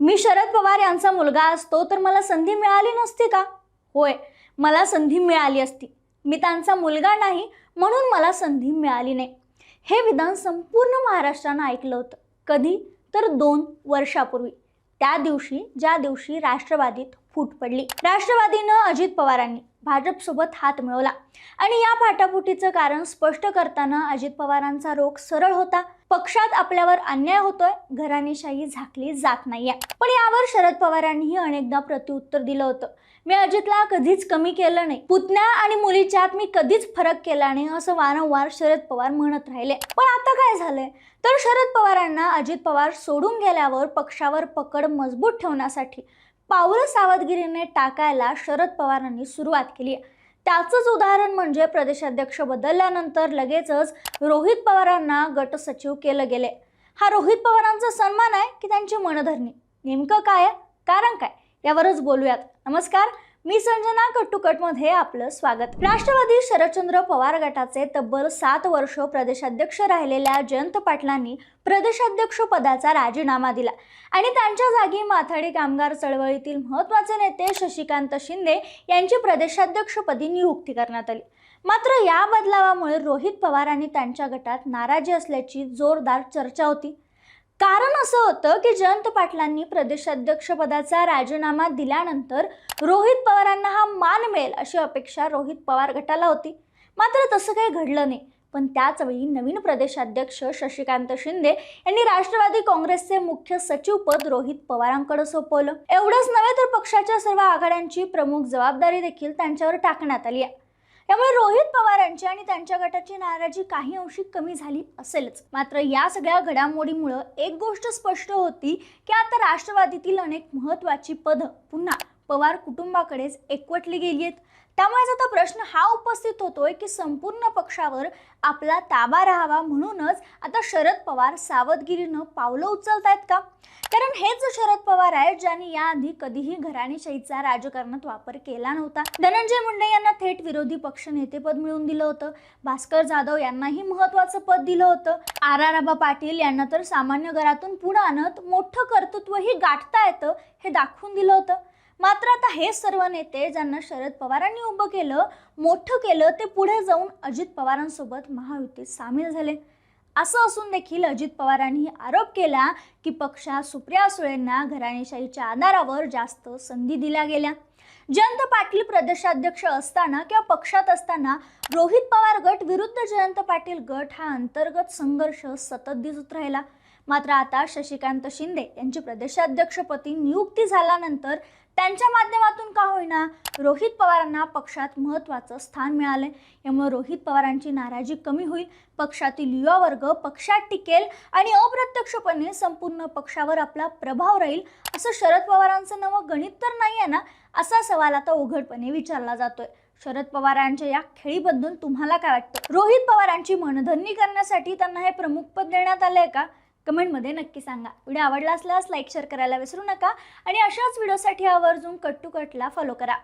मी शरद पवार यांचा मुलगा असतो तर मला संधी मिळाली नसती का? होय मला संधी मिळाली असती. मी त्यांचा मुलगा नाही म्हणून मला संधी मिळाली नाही. हे विधान संपूर्ण महाराष्ट्रानं ऐकलं होतं. कधी? तर दोन वर्षापूर्वी. त्या दिवशी ज्या दिवशी राष्ट्रवादीत फूट पडली. राष्ट्रवादीनं अजित पवारांनी भाजपसोबत हात मिळवला. आणि या फाटाफुटीचं कारण स्पष्ट करताना अजित पवारांचा रोख सरळ होता. पक्षात आपल्यावर अन्याय होतोय घराणेशाही झाकली जात नाहीये. पण यावर शरद पवारांनीही अनेकदा प्रत्युत्तर दिलं होतं. मी अजितला कधीच कमी केलं नाही. पुतण्या आणि मुलीच्यात मी कधीच फरक केला नाही असं वारंवार शरद पवार म्हणत राहिले. पण आता काय झालंय? तर शरद पवारांना अजित पवार सोडून गेल्यावर पक्षावर पकड मजबूत ठेवण्यासाठी पावलं सावधगिरीने टाकायला शरद पवारांनी सुरुवात केली. आहे त्याचंच उदाहरण म्हणजे प्रदेशाध्यक्ष बदलल्यानंतर लगेचच रोहित पवारांना गटसचिव केलं गेले. हा रोहित पवारांचा सन्मान आहे की त्यांची मनधरणी? नेमकं काय आहे? कारण काय? यावरच बोलूयात. नमस्कार मी संजना कट्टुकटमध्ये आपलं स्वागत. राष्ट्रवादी शरदचंद्र पवार गटाचे तब्बल सात वर्ष प्रदेशाध्यक्ष राहिलेल्या जयंत पाटलांनी प्रदेशाध्यक्ष पदाचा राजीनामा दिला. आणि त्यांच्या जागी माथाडी कामगार चळवळीतील महत्त्वाचे नेते शशिकांत शिंदे यांची प्रदेशाध्यक्षपदी नियुक्ती करण्यात आली. मात्र या बदलावामुळे रोहित पवार आणि त्यांच्या गटात नाराजी असल्याची जोरदार चर्चा होती. कारण असं होतं की जयंत पाटलांनी प्रदेशाध्यक्षपदाचा राजीनामा दिल्यानंतर रोहित पवारांना हा मान मिळेल अशी अपेक्षा रोहित पवार गटाला होती. मात्र तसं काही घडलं नाही. पण त्याचवेळी नवीन प्रदेशाध्यक्ष शशिकांत शिंदे यांनी राष्ट्रवादी काँग्रेसचे मुख्य सचिवपद रोहित पवारांकडे सोपवलं. एवढंच नव्हे तर पक्षाच्या सर्व आघाड्यांची प्रमुख जबाबदारी देखील त्यांच्यावर टाकण्यात आली आहे. त्यामुळे रोहित पवारांची आणि त्यांच्या गटाची नाराजी काही अंशी कमी झाली असेलच. मात्र या सगळ्या घडामोडीमुळं एक गोष्ट स्पष्ट होती की आता राष्ट्रवादीतील अनेक महत्त्वाची पदं पुन्हा पवार कुटुंबाकडेच एकवटली गेली आहेत त्यामुळेच आता प्रश्न हा उपस्थित होतोय की संपूर्ण पक्षावर आपला ताबा राहावा म्हणूनच आता शरद पवार सावधगिरीनं पावलं उचलतायत का? कारण हेच शरद पवार आहेत ज्यांनी याआधी कधीही घराणेशाहीचा राजकारणात वापर केला नव्हता. धनंजय मुंडे यांना थेट विरोधी पक्ष नेतेपद मिळवून दिलं होतं. भास्कर जाधव यांनाही महत्वाचं पद दिलं होतं. आर आर आबा पाटील यांना तर सामान्य घरातून पुढे आणत मोठं कर्तृत्वही गाठता येतं हे दाखवून दिलं होतं. मात्र आता हे सर्व नेते ज्यांना शरद पवारांनी उभं केलं मोठं केलं ते पुढे जाऊन अजित पवारांसोबत महायुतीत सामील झाले. असं असून देखील अजित पवारांनी आरोप केला की पक्षात सुप्रिया सुळेंना घराणेशाहीच्या आधारावर जास्त संधी दिल्या गेल्या. जयंत पाटील प्रदेशाध्यक्ष असताना किंवा पक्षात असताना रोहित पवार गट विरुद्ध जयंत पाटील गट हा अंतर्गत संघर्ष सतत दिसत राहिला. मात्र आता शशिकांत शिंदे यांची प्रदेशाध्यक्षपदी नियुक्ती झाल्यानंतर त्यांच्या माध्यमातून का होईना रोहित पवारांना पक्षात महत्त्वाचं स्थान मिळालं. यामुळे रोहित पवारांची नाराजी कमी होईल. पक्षातील युवा वर्ग पक्षात टिकेल आणि अप्रत्यक्षपणे संपूर्ण पक्षावर आपला प्रभाव राहील असं शरद पवारांचं नवं गणित तर नाही आहे ना? असा सवाल आता उघडपणे विचारला जातोय. शरद पवारांच्या या खेळीबद्दल तुम्हाला काय वाटतं? रोहित पवारांची मनधरणी करण्यासाठी त्यांना हे प्रमुख पद देण्यात आलंय का? कमेंटमध्ये नक्की सांगा. व्हिडिओ आवडला असल्यास लाईक शेअर करायला विसरू नका आणि अशाच व्हिडिओसाठी आवर्जून कट टू कटला फॉलो करा.